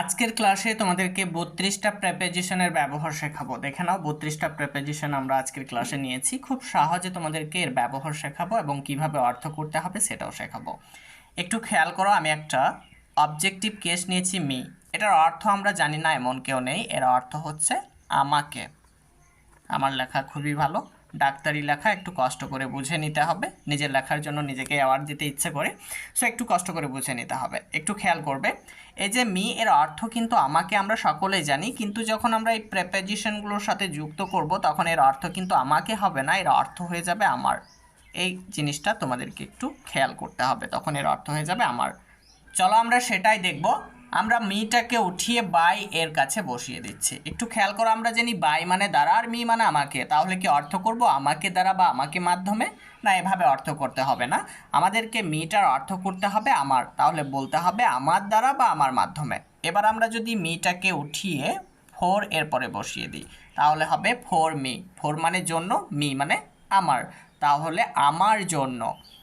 আজকের ক্লাসে তোমাদেরকে বত্রিশটা প্রেপোজিশনের ব্যবহার শেখাবো। দেখে নাও, বত্রিশটা প্রেপোজিশন আমরা আজকের ক্লাসে নিয়েছি। খুব সহজে তোমাদেরকে এর ব্যবহার শেখাবো এবং কীভাবে অর্থ করতে হবে সেটাও শেখাবো। একটু খেয়াল করো, আমি একটা অবজেক্টিভ কেস নিয়েছি মি এটার অর্থ আমরা জানি না, এমন কেউ নেই। এর অর্থ হচ্ছে আমাকে। আমার লেখা খুবই ভালো। ডাক্তারি লেখা একটু কষ্ট করে বুঝে নিতে হবে। নিজের লেখার জন্য নিজেকে অ্যাওয়ার্ড দিতে ইচ্ছে করে সো একটু কষ্ট করে বুঝে নিতে হবে। একটু খেয়াল করবে। এই যে মি, এর অর্থ কিন্তু আমাকে আমরা সকলেই জানি, কিন্তু যখন আমরা এই প্রেপোজিশনগুলোর সাথে যুক্ত করব, তখন এর অর্থ কিন্তু আমাকে হবে না, এর অর্থ হয়ে যাবে আমার। এই জিনিসটা তোমাদেরকে একটু খেয়াল করতে হবে, তখন এর অর্থ হয়ে যাবে আমার। চলো আমরা সেটাই দেখব। আমরা মিটাকে উঠিয়ে বাই এর কাছে বসিয়ে দিচ্ছি। একটু খেয়াল করো, আমরা জানি বাই মানে দ্বারা আর মি মানে আমাকে। তাহলে কি অর্থ করব? আমাকে দ্বারা বা আমাকে মাধ্যমে? না, এভাবে অর্থ করতে হবে না। আমাদেরকে মিটার অর্থ করতে হবে আমার। তাহলে বলতে হবে আমার দ্বারা বা আমার মাধ্যমে। এবার আমরা যদি মিটাকে উঠিয়ে ফোর এর পরে বসিয়ে দিই, তাহলে হবে ফোর মি। ফোর মানে জন্য মি মানে আমার। তাহলে আমার জন্য।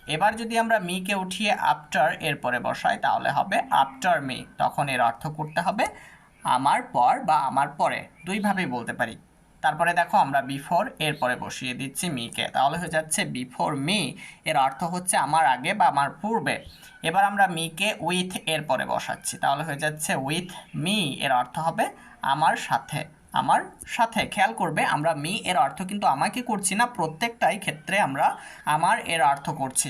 এবার যদি আমরা মিকে উঠিয়ে আফটার এর পরে বসাই, তাহলে হবে আফটার মি তখন এর অর্থ করতে হবে আমার পর বা আমার পরে। দুইভাবেই বলতে পারি। তারপরে দেখো আমরা বিফোর এর পরে বসিয়ে দিচ্ছি মিকে তাহলে হয়ে যাচ্ছে বিফোর মি এর অর্থ হচ্ছে আমার আগে বা আমার পূর্বে। এবার আমরা মিকে উইথ এর পরে বসাচ্ছি। তাহলে হয়ে যাচ্ছে উইথ মি এর অর্থ হবে আমার সাথে। আমার সাথে খেয়াল করবে, আমরা মি এর অর্থ কিন্তু আমাকে করছি না, প্রত্যেকটাই ক্ষেত্রে আমরা আমার এর অর্থ করছি।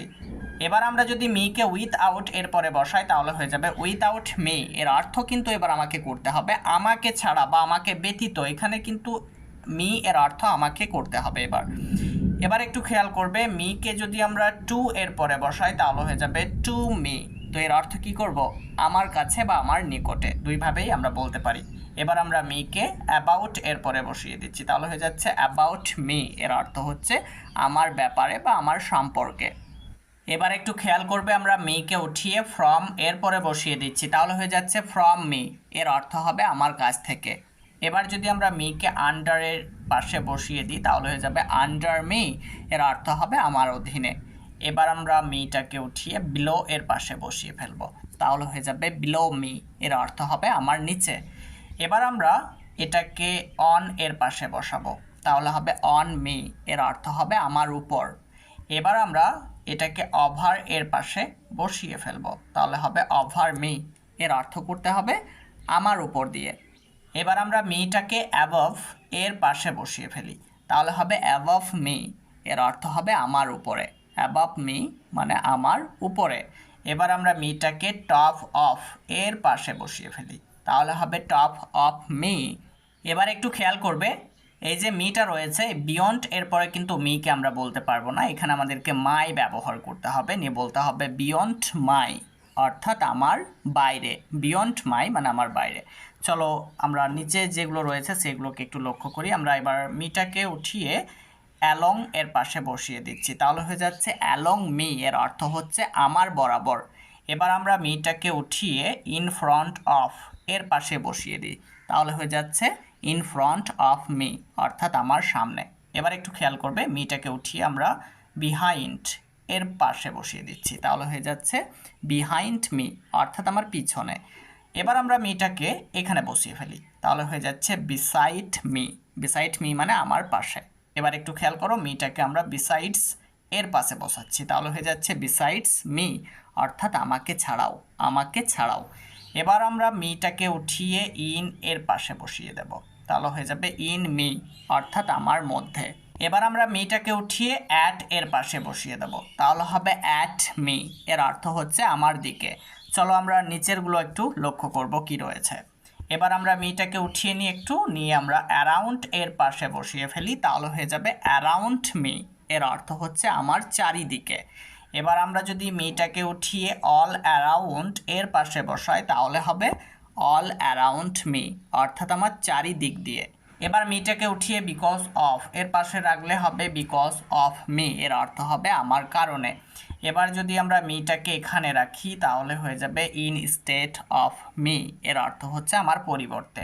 এবার আমরা যদি মিকে উইথ আউট এর পরে বসাই, তাহলে হয়ে যাবে উইথ আউট মি। এর অর্থ কিন্তু এবার আমাকে করতে হবে। আমাকে ছাড়া বা আমাকে ব্যতীত, এখানে কিন্তু মি এর অর্থ আমাকে করতে হবে এবার। এবার একটু খেয়াল করবে, মিকে যদি আমরা টু এর পরে বসাই, তাহলে হয়ে যাবে টু মি। তো এর অর্থ কি করব? আমার কাছে বা আমার নিকটে। দুইভাবেই আমরা বলতে পারি। এবার আমরা মিকে অ্যাবাউট এর পরে বসিয়ে দিচ্ছি। তাহলে হয়ে যাচ্ছে অ্যাবাউট মি এর অর্থ হচ্ছে আমার ব্যাপারে বা আমার সম্পর্কে। এবার একটু খেয়াল করবে, আমরা মিকে উঠিয়ে ফ্রম এর পরে বসিয়ে দিচ্ছি। তাহলে হয়ে যাচ্ছে ফ্রম মি এর অর্থ হবে আমার কাছ থেকে। এবার যদি আমরা মিকে আন্ডারের পাশে বসিয়ে দিই, তাহলে হয়ে যাবে আন্ডার মি এর অর্থ হবে আমার অধীনে। এবার আমরা মিটাকে উঠিয়ে বিলো এর পাশে বসিয়ে ফেলব। তাহলে হয়ে যাবে বিলো মি এর অর্থ হবে আমার নিচে। এবার আমরা এটাকে অন এর পাশে বসাবো। তাহলে হবে অন মি এর অর্থ হবে আমার উপর। এবার আমরা এটাকে ওভার এর পাশে বসিয়ে ফেলব। তাহলে হবে ওভার মি এর অর্থ করতে হবে আমার উপর দিয়ে। এবার আমরা মিটাকে অ্যাবভ এর পাশে বসিয়ে ফেলি। তাহলে হবে অ্যাবভ মি এর অর্থ হবে আমার উপরে। অ্যাবভ মি মানে আমার উপরে। এবার আমরা মিটাকে টপ অফ এর পাশে বসিয়ে ফেলি। তাহলে হবে টপ অফ মি এবার একটু খেয়াল করবে, এই যে মিটা রয়েছে বিয়ন্ড এরপরে কিন্তু মিকে আমরা বলতে পারব না। এখানে আমাদেরকে মাই ব্যবহার করতে হবে, নিয়ে বলতে হবে বিয়ন্ড মাই অর্থাৎ আমার বাইরে। বিয়ন্ড মাই মানে আমার বাইরে। চলো আমরা নিচে যেগুলো রয়েছে, সেগুলোকে একটু লক্ষ্য করি। আমরা এবার মিটাকে উঠিয়ে অ্যালং এর পাশে বসিয়ে দিচ্ছি। তাহলে হয়ে যাচ্ছে অ্যালং মি এর অর্থ হচ্ছে আমার বরাবর। এবার আমরা মিটাকে উঠিয়ে ইন ফ্রন্ট অফ এর পাশে বসিয়ে দিই। তাহলে হয়ে যাচ্ছে ইন ফ্রন্ট অফ মি অর্থাৎ আমার সামনে। এবার একটু খেয়াল করবে মিটাকে উঠিয়ে আমরা বিহাইন্ড এর পাশে বসিয়ে দিচ্ছি। তাহলে হয়ে যাচ্ছে বিহাইন্ড মি অর্থাৎ আমার পিছনে। এবার আমরা মিটাকে এখানে বসিয়ে ফেলি। তাহলে হয়ে যাচ্ছে বিসাইড মি বিসাইড মি মানে আমার পাশে। এবার একটু খেয়াল করো মিটাকে আমরা বিসাইডস এর পাশে বসাচ্ছি। তাহলে হয়ে যাচ্ছে বিসাইডস মি অর্থাৎ আমাকে ছাড়াও আমাকে ছাড়াও। এবার আমরা মিটাকে উঠিয়ে ইন এর পাশে বসিয়ে দেব। তাহলে হয়ে যাবে ইন মি, অর্থাৎ আমার মধ্যে। এবার আমরা মিটাকে উঠিয়ে অ্যাট এর পাশে বসিয়ে দেব। তাহলে হবে অ্যাট মি, এর অর্থ হচ্ছে আমার দিকে। চলো আমরা নিচেরগুলো একটু লক্ষ্য করব কি রয়েছে। এবার আমরা মিটাকে উঠিয়ে নিয়ে একটু নিয়ে আমরা অ্যারাউন্ড এর পাশে বসিয়ে ফেলি। তাহলে হয়ে যাবে অ্যারাউন্ড মি, এর অর্থ হচ্ছে আমার চারিদিকে। এবার আমরা যদি মিটাকে উঠিয়ে অল অ্যারাউন্ড এর পাশে বসাই, তাহলে হবে অল অ্যারাউন্ড মি অর্থাৎ আমার চারিদিক দিয়ে। এবার মিটাকে উঠিয়ে বিকজ অফ এর পাশে রাখলে হবে বিকজ অফ মি এর অর্থ হবে আমার কারণে। এবার যদি আমরা মিটাকে এখানে রাখি, তাহলে হয়ে যাবে ইন স্টেট অফ মি এর অর্থ হচ্ছে আমার পরিবর্তে।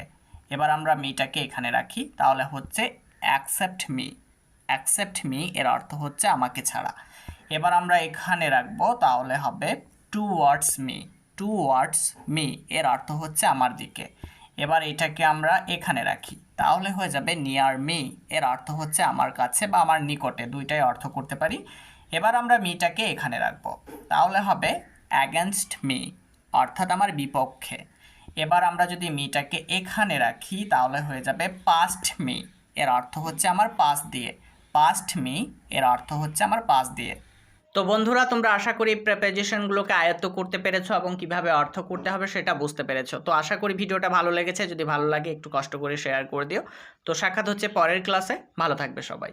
এবার আমরা মিটাকে এখানে রাখি, তাহলে হচ্ছে অ্যাকসেপ্ট মি অ্যাকসেপ্ট মি এর অর্থ হচ্ছে আমাকে ছাড়া। এবার আমরা এখানে রাখব, তাহলে হবে two words me two words me এর অর্থ হচ্ছে আমার দিকে। এবার এটাকে আমরা এখানে রাখি, তাহলে হয়ে যাবে নিয়ার মি এর অর্থ হচ্ছে আমার কাছে বা আমার নিকটে, দুইটাই অর্থ করতে পারি। এবার আমরা মিটাকে এখানে রাখব, তাহলে হবে অ্যাগেনস্ট মি অর্থাৎ আমার বিপক্ষে। এবার আমরা যদি মিটাকে এখানে রাখি, তাহলে হয়ে যাবে পাস্ট মি এর অর্থ হচ্ছে আমার পাস দিয়ে পাস্ট মি এর অর্থ হচ্ছে আমার পাস দিয়ে। তো বন্ধুরা, তোমরা আশা করি প্রেপোজিশনগুলোকে আয়ত্ত করতে পেরেছ এবং কীভাবে অর্থ করতে হবে সেটা বুঝতে পেরেছ। তো আশা করি ভিডিওটা ভালো লেগেছে। যদি ভালো লাগে, একটু কষ্ট করে শেয়ার করে দিও। তো সাক্ষাৎ হচ্ছে পরের ক্লাসে। ভালো থাকবে সবাই।